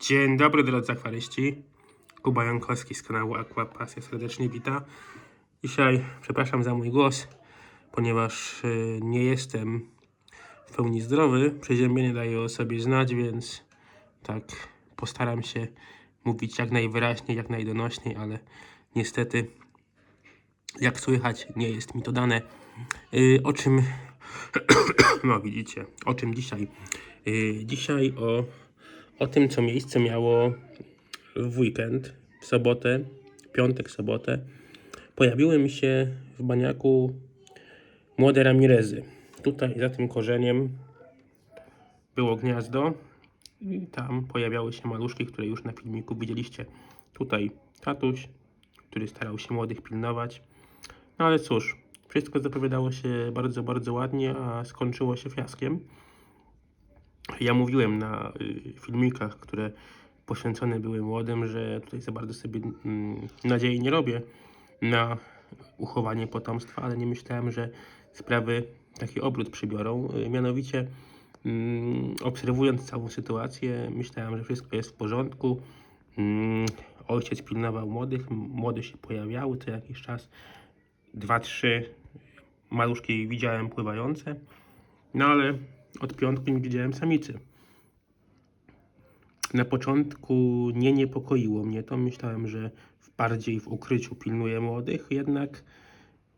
Dzień dobry drodzy akwaryści. Kuba Jankowski z kanału Aqua Pasja serdecznie wita. Dzisiaj przepraszam za mój głos, ponieważ y, nie jestem w pełni zdrowy. Przeziębienie daje o sobie znać, więc tak postaram się mówić jak najwyraźniej, jak najdonośniej, ale niestety jak słychać nie jest mi to dane. Y, o czym no widzicie, o czym dzisiaj? Y, dzisiaj o, o tym, co miejsce miało w weekend, w sobotę, piątek, sobotę. Pojawiły mi się w baniaku młode ramirezy. Tutaj za tym korzeniem było gniazdo i tam pojawiały się maluszki, które już na filmiku widzieliście. Tutaj tatuś, który starał się młodych pilnować. No ale cóż, wszystko zapowiadało się bardzo, bardzo ładnie, a skończyło się fiaskiem. Ja mówiłem na y, filmikach, które poświęcone były młodym, że tutaj za bardzo sobie mm, nadziei nie robię na uchowanie potomstwa, ale nie myślałem, że sprawy taki obrót przybiorą. Y, Mianowicie, mm, obserwując całą sytuację, myślałem, że wszystko jest w porządku. Mm, Ojciec pilnował młodych, m- młode się pojawiały co jakiś czas. Dwa, trzy maluszki widziałem pływające. No ale od piątku nie widziałem samicy. Na początku nie niepokoiło mnie to. Myślałem, że bardziej w ukryciu pilnuję młodych, jednak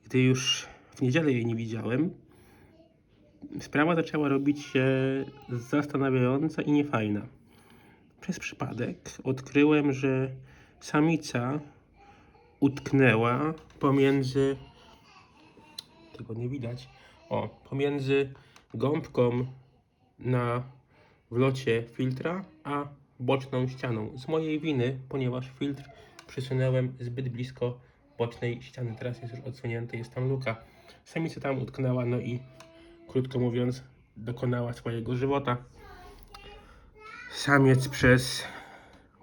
gdy już w niedzielę jej nie widziałem, sprawa zaczęła robić się zastanawiająca i niefajna. Przez przypadek odkryłem, że samica utknęła pomiędzy tego nie widać. O, pomiędzy gąbką na wlocie filtra, a boczną ścianą. Z mojej winy, ponieważ filtr przesunąłem zbyt blisko bocznej ściany. Teraz jest już odsunięty, jest tam luka. Samica tam utknęła, no i krótko mówiąc, dokonała swojego żywota. Samiec przez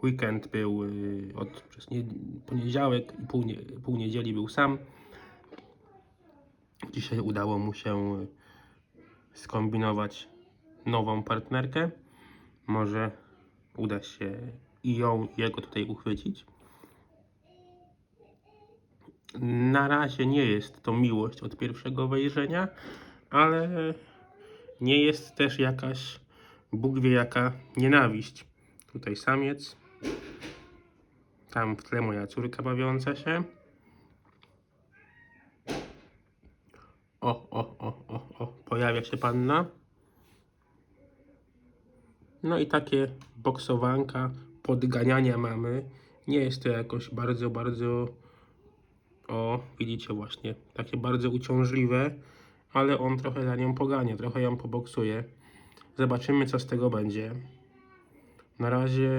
weekend był, y, od, przez nie, poniedziałek i pół, nie, pół niedzieli był sam. Dzisiaj udało mu się y, skombinować nową partnerkę. Może uda się i ją, i jego tutaj uchwycić. Na razie nie jest to miłość od pierwszego wejrzenia, ale nie jest też jakaś, Bóg wie jaka nienawiść. Tutaj samiec, tam w tle moja córka bawiąca się. O, o, o, o, o, pojawia się panna. No i takie boksowanka, podganiania mamy. Nie jest to jakoś bardzo, bardzo, o, widzicie właśnie, takie bardzo uciążliwe, ale on trochę za nią pogania, trochę ją poboksuje. Zobaczymy, co z tego będzie. Na razie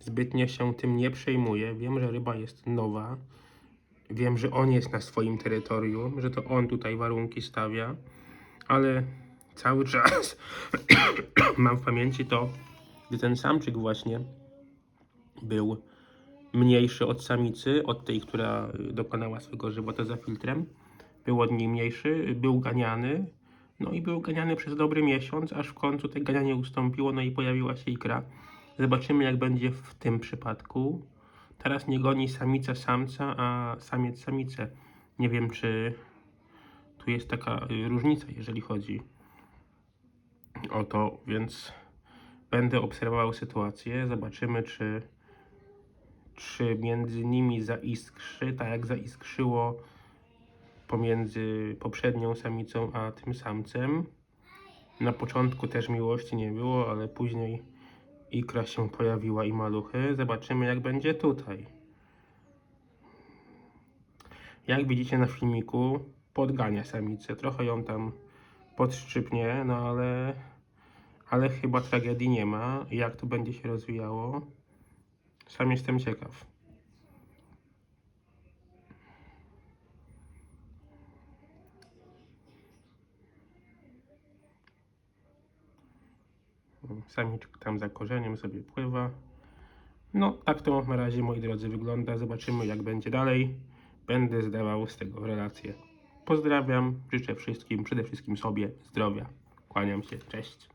zbytnio się tym nie przejmuję. Wiem, że ryba jest nowa. Wiem, że on jest na swoim terytorium, że to on tutaj warunki stawia, ale cały czas mam w pamięci to, gdy ten samczyk właśnie był mniejszy od samicy, od tej, która dokonała swego żywota za filtrem. Był od niej mniejszy, był ganiany, no i był ganiany przez dobry miesiąc, aż w końcu te ganianie ustąpiło, no i pojawiła się ikra. Zobaczymy, jak będzie w tym przypadku. Teraz nie goni samica samca, a samiec samicę. Nie wiem, czy tu jest taka y, różnica, jeżeli chodzi o to, więc będę obserwował sytuację. Zobaczymy, czy, czy między nimi zaiskrzy, tak jak zaiskrzyło pomiędzy poprzednią samicą a tym samcem. Na początku też miłości nie było, ale później ikra się pojawiła i maluchy. Zobaczymy, jak będzie tutaj. Jak widzicie na filmiku, podgania samicę. Trochę ją tam podszczypnie, no ale, ale chyba tragedii nie ma. Jak to będzie się rozwijało? Sam jestem ciekaw. Samiczka tam za korzeniem sobie pływa. No, tak to na razie, moi drodzy, wygląda. Zobaczymy, jak będzie dalej. Będę zdawał z tego relację. Pozdrawiam, życzę wszystkim, przede wszystkim sobie zdrowia. Kłaniam się, cześć.